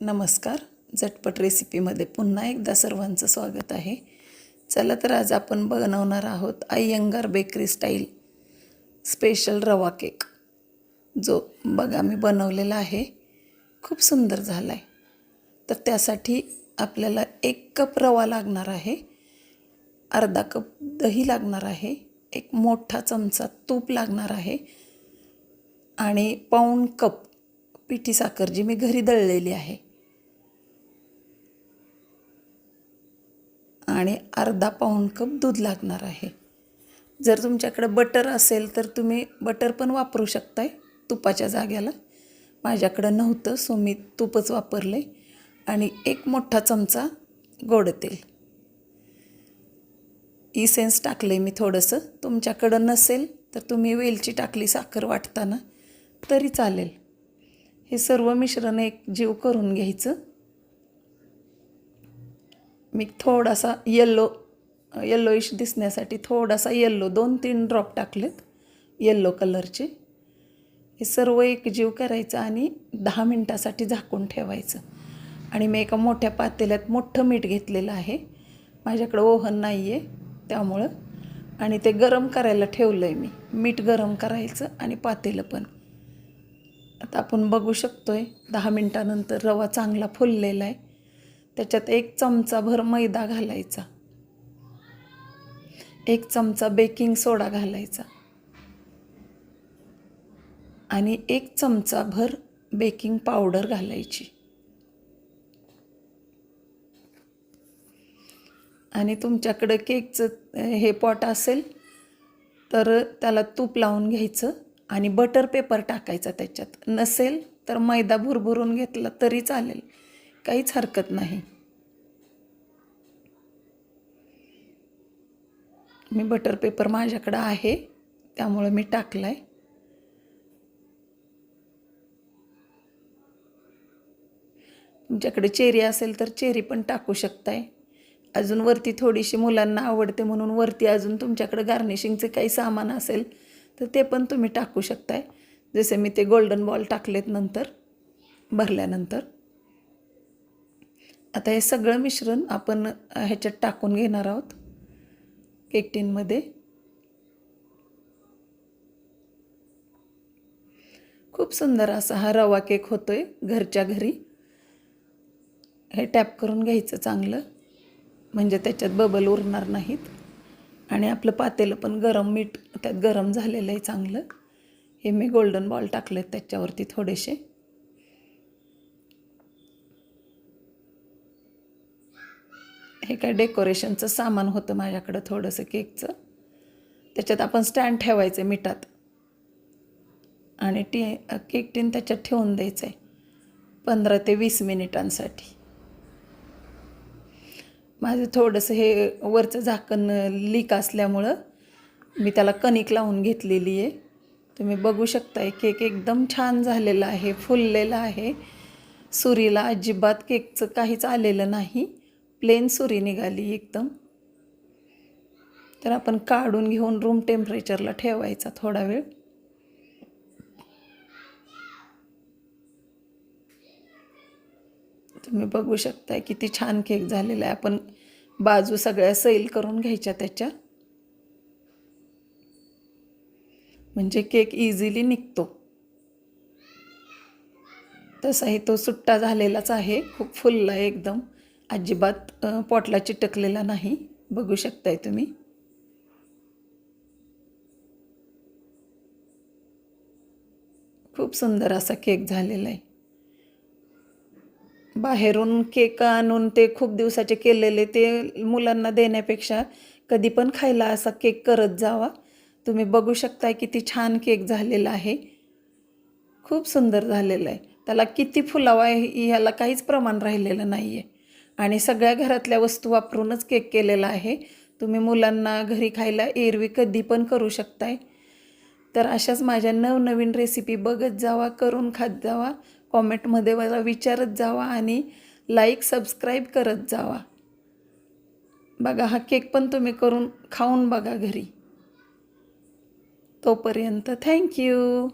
नमस्कार. झटपट रेसिपीमध्ये पुन्हा एकदा सर्वांचं स्वागत आहे. चला तर आज आपण बनवणार आहोत Iyengar bakery style special rava cake. जो बघा मी बनवलेला आहे. खूप सुंदर झाला आहे तर त्यासाठी आपल्याला एक कप रवा लागणार आहे. अर्धा कप दही लागणार आहे. एक मोठा चमचा तूप लागणार आहे. आणि पाऊण कप पिठी साखर जी मी घरी दळलेली आहे. आणि अर्धा पाऊण कप दूध लागणार आहे. जर तुमच्याकडे बटर असेल तर तुम्ही बटर पण वापरू शकताय तुपाच्या जाग्याला. माझ्याकडं नव्हतं सो मी तूपच वापरले आणि एक मोठा चमचा गोड तेल. इसेन्स टाकले मी थोडंसं. तुमच्याकडं नसेल तर तुम्ही वेलची टाकली साखर वाटताना तरी चालेल. हे सर्व मिश्रण एक जीव करून घ्यायचं. मी थोडासा येल्लो येल्लोइश दिसण्यासाठी थोडासा येल्लो दोन तीन ड्रॉप टाकलेत येल्लो कलरचे हे सर्व एकजीव करायचं आणि दहा मिनटासाठी झाकून ठेवायचं. आणि मी एका मोठ्या पातेल्यात मोठं मीठ घेतलेलं आहे. माझ्याकडं ओव्हन नाही आहे त्यामुळं. आणि ते गरम करायला ठेवलं आहे मी. मीठ गरम करायचं आणि पातेलं पण. आता आपण बघू शकतो आहे दहा मिनटानंतर रवा चांगला फुललेला आहे. त्याच्यात एक चमचा भर मैदा घालायचा. एक चमचा बेकिंग सोडा घालायचा. आणि एक चमचा भर बेकिंग पावडर घालायची. आणि तुमच्याकडं केकचं हे पॉट असेल तर त्याला तूप लावून घ्यायचं आणि बटर पेपर टाकायचा त्याच्यात. नसेल तर मैदा भुरभुरून घेतला तरी चालेल. काहीच हरकत नाही. मी बटर पेपर माझ्याकडं आहे त्यामुळं मी टाकला आहे तुमच्याकडे चेरी असेल तर चेरी पण टाकू शकताय. अजून वरती थोडीशी मुलांना आवडते म्हणून वरती अजून तुमच्याकडे गार्निशिंगचे काही सामान असेल तर ते पण तुम्ही टाकू शकताय. जसे मी ते गोल्डन बॉल टाकलेत नंतर भरल्यानंतर. आता हे सगळं मिश्रण आपण ह्याच्यात टाकून घेणार आहोत केक टीनमध्ये खूप सुंदर असा हा रवा केक होतो आहे घरच्या घरी. हे टॅप करून घ्यायचं चांगलं म्हणजे त्याच्यात बबल उरणार नाहीत. आणि आपलं पातेलं पण गरम मीठ त्यात गरम झालेलं आहे चांगलं. हे मी गोल्डन बॉल टाकलेत त्याच्यावरती थोडेसे. हे काय डेकोरेशनचं सामान होतं माझ्याकडं थोडंसं केकचं. त्याच्यात आपण स्टँड ठेवायचं आहे मिठात. आणि टी केक टीन त्याच्यात ठेवून द्यायचं आहे पंधरा ते वीस मिनिटांसाठी. माझं थोडंसं हे वरचं झाकण लीक असल्यामुळं मी त्याला कणिक लावून घेतलेली आहे. तुम्ही बघू शकताय केक एकदम छान झालेला आहे फुललेला आहे. सुरीला अजिबात केकचं काहीच आलेलं नाही. प्लेन सुरी निघाली एकदम. तर आपण काढून घेऊन रूम टेम्परेचरला ठेवायचा थोडा वेळ. तुम्ही बघू शकताय किती छान केक झालेला आहे. आपण बाजू सगळ्या सैल करून घ्यायच्या त्याच्या. म्हणजे केक इझिली निघतो. तसाही तो सुट्टा झालेलाच आहे. खूप फुलला आहे एकदम. अजिबात पॉटला चिटकलेला नाही. बघू शकताय तुम्ही. खूप सुंदर असा केक झालेला आहे. बाहेरून केक आणून ते खूप दिवसाचे केलेले ते मुलांना देण्यापेक्षा कधी पण खायला असा केक करत जावा. तुम्ही बघू शकताय किती छान केक झालेला आहे. खूप सुंदर झालेलं आहे. त्याला किती फुलावा आहे ह्याला काहीच प्रमाण राहिलेलं नाही आहे आणि सगळ्या घरातल्या वस्तू वापरूनच केक केलेला आहे. तुम्ही मुलांना घरी खायला एरवी कधी पण करू शकताय. तर अशाच माझ्या नवनवीन रेसिपी बघत जावा करून खात जावा. कॉमेंटमध्ये मला विचारत जावा आणि लाईक सबस्क्राईब करत जावा. बघा हा केक पण तुम्ही करून खाऊन बघा घरी. तोपर्यंत थँक्यू